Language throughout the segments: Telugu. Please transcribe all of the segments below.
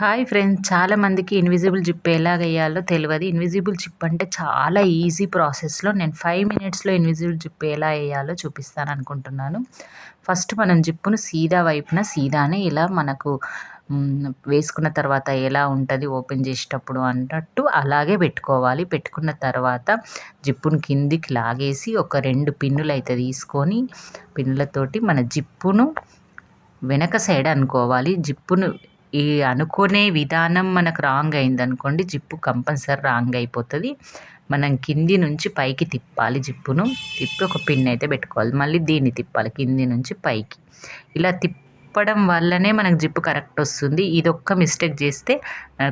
Hi friends. చాలామందికి ఇన్విజిబుల్ జిప్ ఎలా వేయాలో తెలియదు ఇన్విజిబుల్ జిప్ అంటే చాలా ఈజీ ప్రాసెస్లో నేను ఫైవ్ మినిట్స్లో ఇన్విజిబుల్ జిప్ ఎలా వేయాలో చూపిస్తాను అనుకుంటున్నాను. ఫస్ట్ మనం జిప్పును సీదా వైపున సీదానే ఇలా మనకు వేసుకున్న తర్వాత ఎలా ఉంటుంది ఓపెన్ చేసేటప్పుడు అన్నట్టు అలాగే పెట్టుకోవాలి. పెట్టుకున్న తర్వాత జిప్పును కిందికి లాగేసి ఒక రెండు పిన్నులు అయితే తీసుకొని పిన్నులతోటి మన జిప్పును వెనక సైడ్ అనుకోవాలి. జిప్పును ఈ అనుకునే విధానం మనకు రాంగ్ అయిందనుకోండి జిప్పు కంపల్సరీ రాంగ్ అయిపోతుంది. మనం కింది నుంచి పైకి తిప్పాలి జిప్పును. తిప్పి ఒక పిన్ అయితే పెట్టుకోవాలి. మళ్ళీ దీన్ని తిప్పాలి కింది నుంచి పైకి. ఇలా తిప్పి తిప్పడం వల్లనే మనకు జిప్పు కరెక్ట్ వస్తుంది. ఇది ఒక్క మిస్టేక్ చేస్తే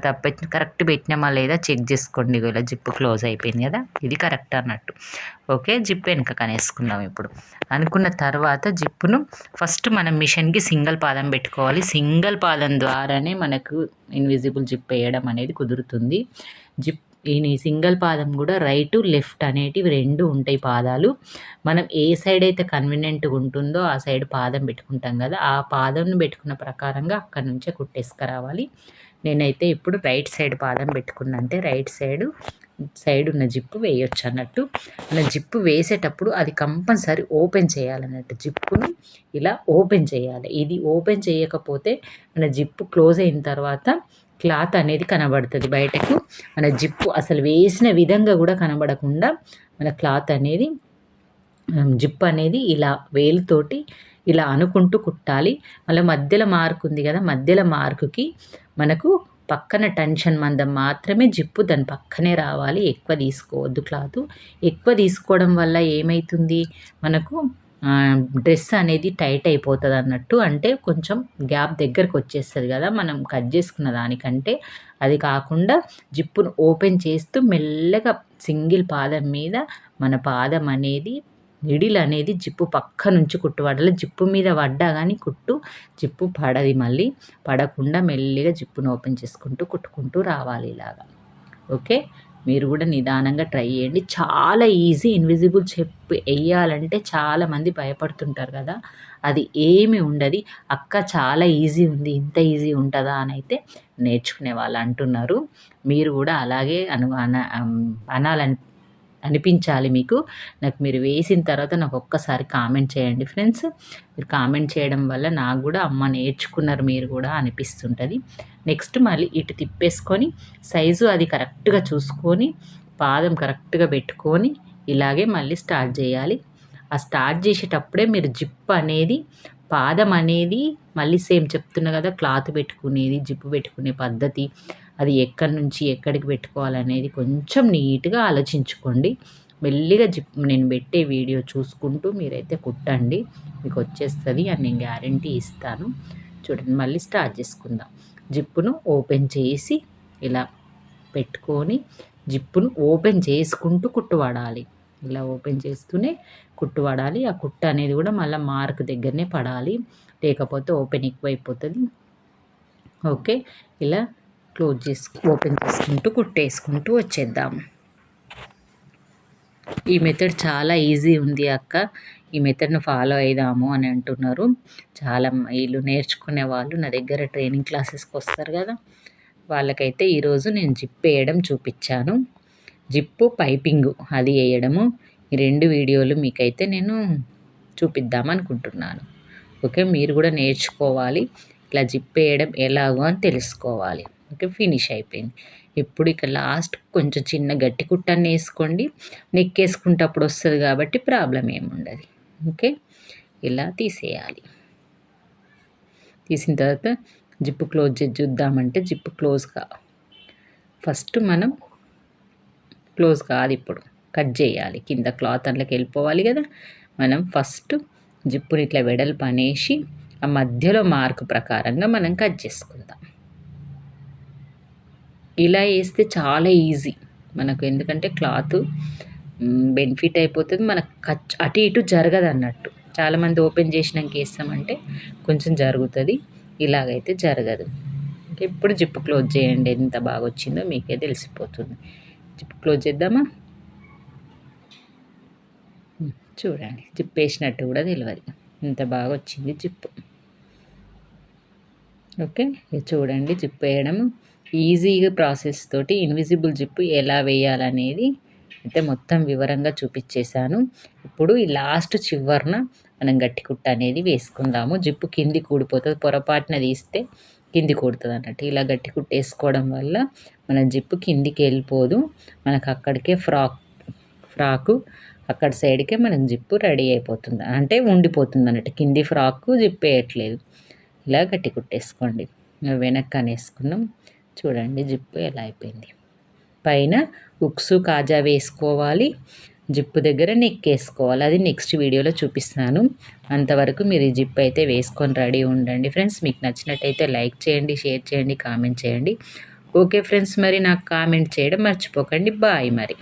తప్ప కరెక్ట్ పెట్టినామా లేదా చెక్ చేసుకోండి ఇలా జిప్పు క్లోజ్ అయిపోయింది కదా ఇది కరెక్ట్ అన్నట్టు. ఓకే జిప్ వెనుక కనేసుకున్నాం ఇప్పుడు. అనుకున్న తర్వాత జిప్పును ఫస్ట్ మనం మిషన్కి సింగిల్ పాదం పెట్టుకోవాలి. సింగిల్ పాదం ద్వారానే మనకు ఇన్విజిబుల్ జిప్ వేయడం అనేది కుదురుతుంది. జిప్ ఈ సింగిల్ పాదం కూడా రైట్ లెఫ్ట్ అనేటివి రెండు ఉంటాయి పాదాలు. మనం ఏ సైడ్ అయితే కన్వీనియంట్గా ఉంటుందో ఆ సైడ్ పాదం పెట్టుకుంటాం కదా ఆ పాదంను పెట్టుకున్న ప్రకారంగా అక్కడ నుంచే కుట్టేసుకురావాలి. నేనైతే ఇప్పుడు రైట్ సైడ్ పాదం పెట్టుకున్నంటే రైట్ సైడ్ సైడ్ ఉన్న జిప్పు వేయొచ్చు అన్నట్టు. ఇలా జిప్పు వేసేటప్పుడు అది కంపల్సరీ ఓపెన్ చేయాలన్నట్టు జిప్పును ఇలా ఓపెన్ చేయాలి. ఇది ఓపెన్ చేయకపోతే మన జిప్పు క్లోజ్ అయిన తర్వాత క్లాత్ అనేది కనబడుతుంది బయటకు. మన జిప్పు అసలు వేసిన విధంగా కూడా కనబడకుండా మన క్లాత్ అనేది జిప్ అనేది ఇలా వేలుతోటి ఇలా అనుకుంటూ కుట్టాలి. మళ్ళీ మధ్యలో మార్క్ ఉంది కదా మధ్యలో మార్కుకి మనకు పక్కన టెన్షన్ మందం మాత్రమే జిప్పు దాని పక్కనే రావాలి. ఎక్కువ తీసుకోవద్దు క్లాత్. ఎక్కువ తీసుకోవడం వల్ల ఏమవుతుంది మనకు డ్రెస్ అనేది టైట్ అయిపోతుంది అన్నట్టు అంటే కొంచెం గ్యాప్ దగ్గరకు వచ్చేస్తుంది కదా మనం కట్ చేసుకున్న దానికంటే. అది కాకుండా జిప్పును ఓపెన్ చేస్తూ మెల్లగా సింగిల్ పాదం మీద మన పాదం అనేది నిడిల్ అనేది జిప్పు పక్క నుంచి కుట్టుపడాలి జిప్పు మీద పడ్డా కానీ కుట్టు జిప్పు పడది మళ్ళీ. పడకుండా మెల్లిగా జిప్పును ఓపెన్ చేసుకుంటూ కుట్టుకుంటూ రావాలి ఇలాగా. ఓకే? మీరు కూడా నిదానంగా ట్రై చేయండి. చాలా ఈజీ ఇన్విజిబుల్ చెప్పు వేయాలంటే చాలామంది భయపడుతుంటారు కదా. అది ఏమి ఉండదు. అక్క చాలా ఈజీ ఉంది ఇంత ఈజీ ఉంటుందా అని అయితే నేర్చుకునే వాళ్ళు అంటున్నారు. మీరు కూడా అలాగే అను అన అనాలని అనిపించాలి మీకు. నాకు మీరు వేసిన తర్వాత నాకు ఒక్కసారి కామెంట్ చేయండి ఫ్రెండ్స్. మీరు కామెంట్ చేయడం వల్ల నాకు కూడా అమ్మ నేర్చుకున్నారు మీరు కూడా అనిపిస్తుంటుంది. నెక్స్ట్ మళ్ళీ ఇటు తిప్పేసుకొని సైజు అది కరెక్ట్గా చూసుకొని పాదం కరెక్ట్గా పెట్టుకొని ఇలాగే మళ్ళీ స్టార్ట్ చేయాలి. ఆ స్టార్ట్ చేసేటప్పుడే మీరు జిప్ అనేది పాదం అనేది మళ్ళీ సేమ్ చెప్తున్నా కదా క్లాత్ పెట్టుకునేది జిప్పు పెట్టుకునే పద్ధతి అది ఎక్కడి నుంచి ఎక్కడికి పెట్టుకోవాలనేది కొంచెం నీట్గా ఆలోచించుకోండి. మెల్లిగా జిప్ నేను పెట్టే వీడియో చూసుకుంటూ మీరైతే కుట్టండి. మీకు వచ్చేస్తుంది అని నేను గ్యారంటీ ఇస్తాను. చూడండి మళ్ళీ స్టార్ట్ చేసుకుందాం. జిప్పును ఓపెన్ చేసి ఇలా పెట్టుకొని జిప్పును ఓపెన్ చేసుకుంటూ కుట్టువాడాలి ఇలా ఓపెన్ చేస్తూనే కుట్టు పడాలి. ఆ కుట్టు అనేది కూడా మళ్ళీ మార్క్ దగ్గరనే పడాలి. లేకపోతే ఓపెన్ ఎక్కువైపోతుంది. ఓకే? ఇలా క్లోజ్ చేసుకు ఓపెన్ చేసుకుంటూ కుట్టేసుకుంటూ వచ్చేద్దాం. ఈ మెథడ్ చాలా ఈజీ ఉంది అక్క. ఈ మెథడ్ను ఫాలో అయిదాము అని అంటున్నారు. చాలా వీళ్ళు నేర్చుకునే వాళ్ళు నా దగ్గర ట్రైనింగ్ క్లాసెస్కి వస్తారు కదా. వాళ్ళకైతే ఈరోజు నేను జిప్ వేయడం చూపించాను. జిప్పు పైపింగు అది వేయడము. ఈ రెండు వీడియోలు మీకైతే నేను చూపిద్దామనుకుంటున్నాను ఓకే మీరు కూడా నేర్చుకోవాలి. ఇట్లా జిప్ వేయడం ఎలాగో అని తెలుసుకోవాలి. ఓకే ఫినిష్ అయిపోయింది. ఇప్పుడు ఇక లాస్ట్ కొంచెం చిన్న గట్టి కుట్టాన్ని వేసుకోండి. నెక్ వేసుకుంటప్పుడు వస్తుంది కాబట్టి ప్రాబ్లం ఏముండదు ఓకే ఇలా తీసేయాలి. తీసిన తర్వాత జిప్పు క్లోజ్ చేసి చూద్దామంటే జిప్పు క్లోజ్ కా ఫస్ట్ మనం క్లోజ్ కాదు ఇప్పుడు. కట్ చేయాలి. కింద క్లాత్ అందులోకి వెళ్ళిపోవాలి కదా. మనం ఫస్ట్ జిప్పుని ఇట్లా వెడల్పు అనేసి ఆ మధ్యలో మార్కు ప్రకారంగా మనం కట్ చేసుకుందాం. ఇలా వేస్తే చాలా ఈజీ. మనకు ఎందుకంటే క్లాత్ బెనిఫిట్ అయిపోతుంది. మనకు ఖర్చు అటు ఇటు జరగదు అన్నట్టు చాలామంది ఓపెన్ చేసినాక వేస్తామంటే కొంచెం జరుగుతుంది. ఇలాగైతే జరగదు. ఎప్పుడు జిప్పు క్లోజ్ చేయండి. ఎంత బాగా వచ్చిందో మీకే తెలిసిపోతుంది. జిప్పు క్లోజ్ చేద్దామా? చూడండి. జిప్ వేసినట్టు కూడా తెలియదు ఇంత బాగా వచ్చింది జిప్పు ఓకే చూడండి జిప్ వేయడం ఈజీగా ప్రాసెస్ తోటి ఇన్విజిబుల్ జిప్ ఎలా వేయాలనేది అయితే మొత్తం వివరంగా చూపించేశాను. ఇప్పుడు ఈ లాస్ట్ చివరన మనం గట్టి కుట్ట అనేది వేసుకుందాము. జిప్పు కింది కూడిపోతుంది పొరపాటున తీస్తే కింది కూడుతుంది అన్నట్టు. ఇలా గట్టి కుట్ట వేసుకోవడం వల్ల మన జిప్పు కిందికి వెళ్ళిపోదు. మనకు అక్కడికే ఫ్రాక్ ఫ్రాకు అక్కడ సైడ్కే మనం జిప్పు రెడీ అయిపోతుంది. అంటే ఉండిపోతుంది అన్నట్టు. కింది ఫ్రాక్ జిప్ వేయట్లేదు. ఇలా గట్టి కుట్టేసుకోండి వెనక్కి అనేసుకున్నాం. చూడండి జిప్పు ఎలా అయిపోయింది. పైన ఉక్సు కాజా వేసుకోవాలి జిప్పు దగ్గర నెక్ వేసుకోవాలి. అది నెక్స్ట్ వీడియోలో చూపిస్తాను అంతవరకు మీరు ఈ జిప్ అయితే వేసుకొని రెడీ ఉండండి ఫ్రెండ్స్. మీకు నచ్చినట్టయితే లైక్ చేయండి షేర్ చేయండి కామెంట్ చేయండి. ఓకే ఫ్రెండ్స్ మరి నాకు కామెంట్ చేయడం మర్చిపోకండి. బాయ్ మరి.